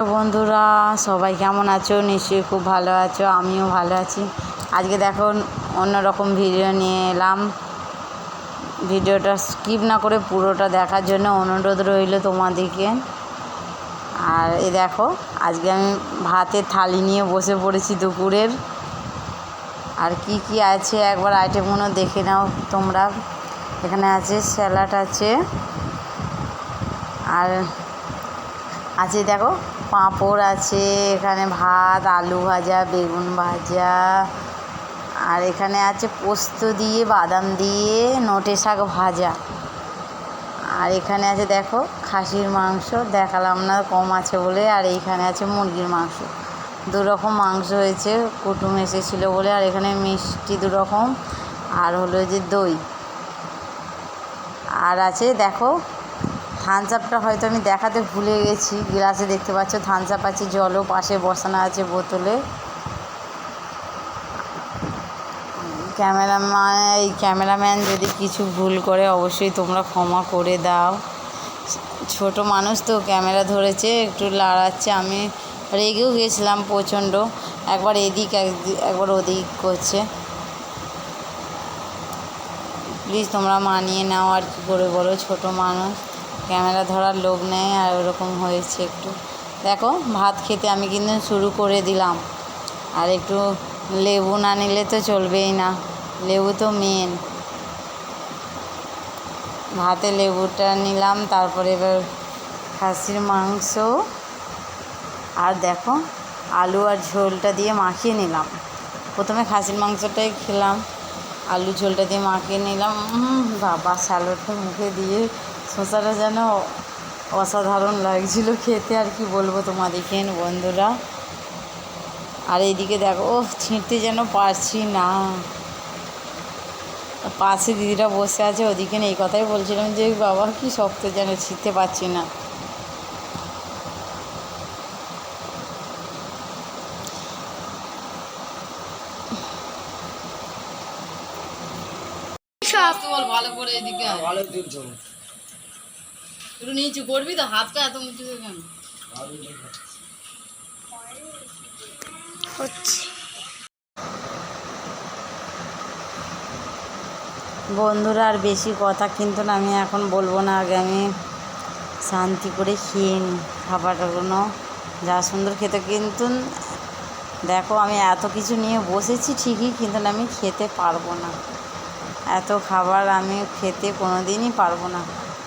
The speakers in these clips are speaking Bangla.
বন্ধুরা, সবাই কেমন আছো? নিশ্চয়ই খুব ভালো আছো, আমিও ভালো আছি। আজকে দেখো, অন্যরকম ভিডিও নিয়ে এলাম। ভিডিওটা স্কিপ না করে পুরোটা দেখার জন্য অনুরোধ রইল তোমাদেরকে। আর এই দেখো, আজকে আমি ভাতের থালি নিয়ে বসে পড়েছি দুপুরের। আর কি কি আছে, একবার আইটেমগুলো দেখে নাও তোমরা। এখানে আছে স্যালাড আছে। আর আছে দেখো পাঁপড় আছে, এখানে ভাত, আলু ভাজা, বেগুন ভাজা, আর এখানে আছে পোস্ত দিয়ে, বাদাম দিয়ে, নটে শাক ভাজা। আর এখানে আছে দেখো, খাসির মাংস, দেখালাম না কম আছে বলে, আর এইখানে আছে মুরগির মাংস। দু রকম মাংস হয়েছে, কুটুম এসেছিল বলে, আর এখানে মিষ্টি দু রকম, আর হলো যে দই। আর আছে দেখো থামস আপটা হয়তো আমি দেখাতে ভুলে গেছি। গ্লাসে দেখতে পাচ্ছ থামস আপ আছে, জলও পাশে বসানো আছে বোতলে। ক্যামেরাম্যান, এই ক্যামেরাম্যান যদি কিছু ভুল করে, অবশ্যই তোমরা ক্ষমা করে দাও। ছোট মানুষ তো ক্যামেরা ধরেছে, একটু লাড়াচ্ছে। আমি রেগেও গেছিলাম প্রচণ্ড। একবার এদিক একবার ওদিক করছে। প্লিজ তোমরা মানিয়ে নাও আর কি করে বলো, ছোট মানুষ। ক্যামেরা ধরার লোক নেই আর ওরকম হয়েছে একটু। দেখো, ভাত খেতে আমি কিন্তু শুরু করে দিলাম। আর একটু লেবু না নিলে তো চলবেই না। লেবু তো মেন ভাতে লেবুটা নিলাম, তারপরে এবার খাসির মাংস। আর দেখো, আলু আর ঝোলটা দিয়ে মাখিয়ে নিলাম। প্রথমে খাসির মাংসটাই খেলাম। আলু ঝোলটা দিয়ে মাখিয়ে নিলাম। বাবা স্যালাডটা মুখে দিয়ে শসাটা যেন অসাধারণ লাগছিল খেতে আর কি বলব তোমাদেরকে বন্ধুরা। আর এইদিকে দেখো ও ছিঁড়তে যেন পারছি না। পাশে দিদিরা বসে আছে ওদিকে এই কথাই বলছিলাম যে বাবা কি শক্ত যেন ছিঁড়তে পারছি না। ভালো করে এদিকে। ভালো একটু নিচু করবি তো, হাতটা এত উঁচু কেন? বন্ধুরা, আর বেশি কথা কিন্তু না, আমি এখন বলব না, আগে আমি শান্তি করে খেয়ে নিই খাবারগুলো। যা সুন্দর খেতে কিন্তু, দেখো আমি এত কিছু নিয়ে বসেছি ঠিকই, কিন্তু আমি খেতে পারব না। এত খাবার আমি খেতে কোনো দিনই পারব না।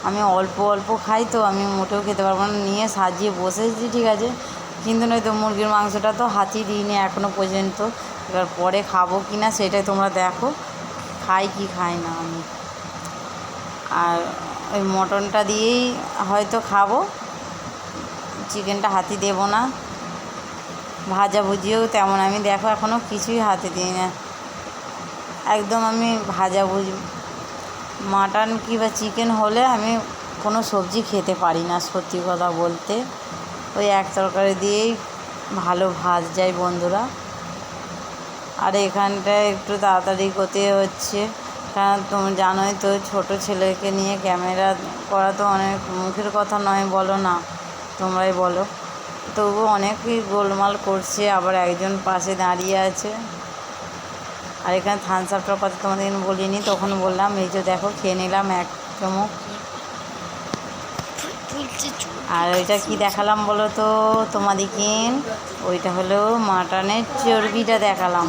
আমি অল্প অল্প খাই তো আমি মোটেও খেতে পারব না। নিয়ে সাজিয়ে বসেছি, ঠিক আছে? কিন্তু নয়তো মুরগির মাংসটা তো হাতই দিইনি এখনও পর্যন্ত। এবার পরে খাব কি না সেটাই তোমরা দেখো, খাই কি খাই না আমি। আর ওই মটনটা দিয়েই হয়তো খাব। চিকেনটা হাতি দেবো না। ভাজা ভুজিও তেমন আমি দেখো এখনও কিছুই হাতে দিই না একদম আমি ভাজা ভুজি মাটন কি বা চিকেন হলে আমি কোনো সবজি খেতে পারি না, সত্যি কথা বলতে। ওই এক তরকারি দিয়েই ভালো ভাজ যায় বন্ধুরা। আর এখানটায় একটু তাড়াতাড়ি করতে হচ্ছে, কারণ তুমি জানোই তো ছোটো ছেলেকে নিয়ে ক্যামেরা করা তো অনেক মুখের কথা নয়, বলো না। তোমরাই বলো। তবু অনেকই গোলমাল করছে, আবার একজন পাশে দাঁড়িয়ে আছে। আর এখানে থানস আপটার কথা তোমাদের বলিনি, তখন বললাম, এই যে দেখো, খেয়ে নিলাম এক চমক। আর ওইটা কি দেখালাম বলো তো তোমাদেরকে ওইটা হলো মাটনের চর্বিটা দেখালাম।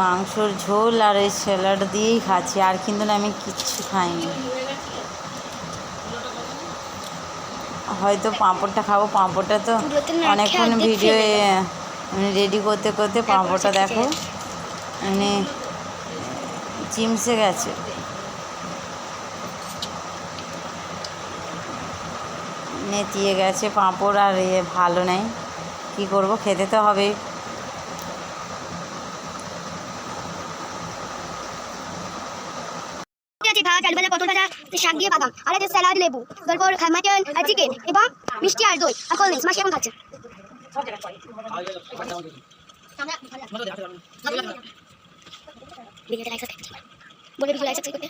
মাংসর ঝোল আর ওই স্যালাড দিয়েই খাচ্ছি, আর কিন্তু আমি কিচ্ছু খাইনি। হয়তো পাঁপড়টা খাব পাঁপড়টা তো অনেকক্ষণ ভিডিও রেডি করতে করতে পাঁপড়টা দেখো। মানে চিমসে গেছে। নেতিয়ে গেছে পাঁপড় আর ইয়ে ভালো নেই। কী করব খেতে তো হবেই ঠিক আছে ভাজা শাক দিয়ে বাদাম আর আছে স্যালাড, লেবু, তারপর মাটন আর চিকেন এবং মিষ্টি আর দই, আর কোল্ড ড্রিঙ্কস মাসি এখন খাচ্ছে ভিডিও করতে।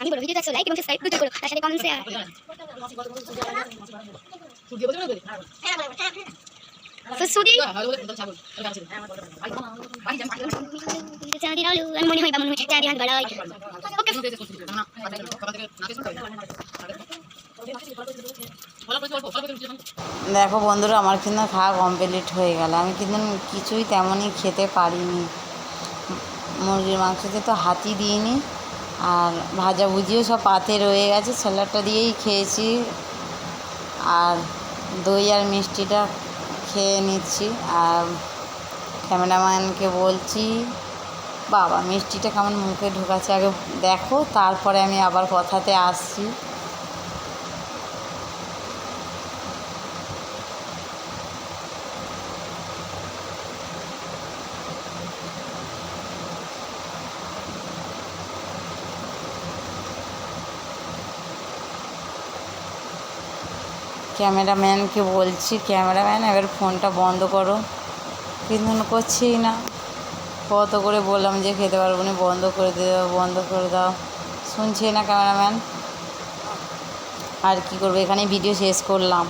আমি বলব ভিডিওটা লাইক এবং সাবস্ক্রাইব দুটো করো, তার সাথে কমেন্ট শেয়ার সুদি চাঁদি আলু আমি মনে হয় বা চাঁদি হাত বাড়াই ওকে দেখো বন্ধুরা আমার কিন্তু খাওয়া কমপ্লিট হয়ে গেল। আমি কিন্তু কিছুই তেমনই খেতে পারিনি। মুরগির মাংসতে তো হাতই দিইনি আর ভাজা ভুজিও সব পাতে রয়ে গেছে। স্যালাডটা দিয়েই খেয়েছি। আর দই আর মিষ্টিটা খেয়ে নিচ্ছি। আর ক্যামেরাম্যানকে বলছি, বাবা, মিষ্টিটা কেমন মুখে ঢোকাচ্ছে? আগে দেখো, তারপরে আমি আবার কথাতে আসছি। ক্যামেরাম্যানকে বলছি, ক্যামেরাম্যান, এবার ফোনটা বন্ধ করো। কিন্তু করছেই না। কত করে বললাম যে খেতে পারব না, বন্ধ করে দাও, বন্ধ করে দাও। শুনছে না ক্যামেরাম্যান। আর কি করব? এখানে ভিডিও শেষ করলাম।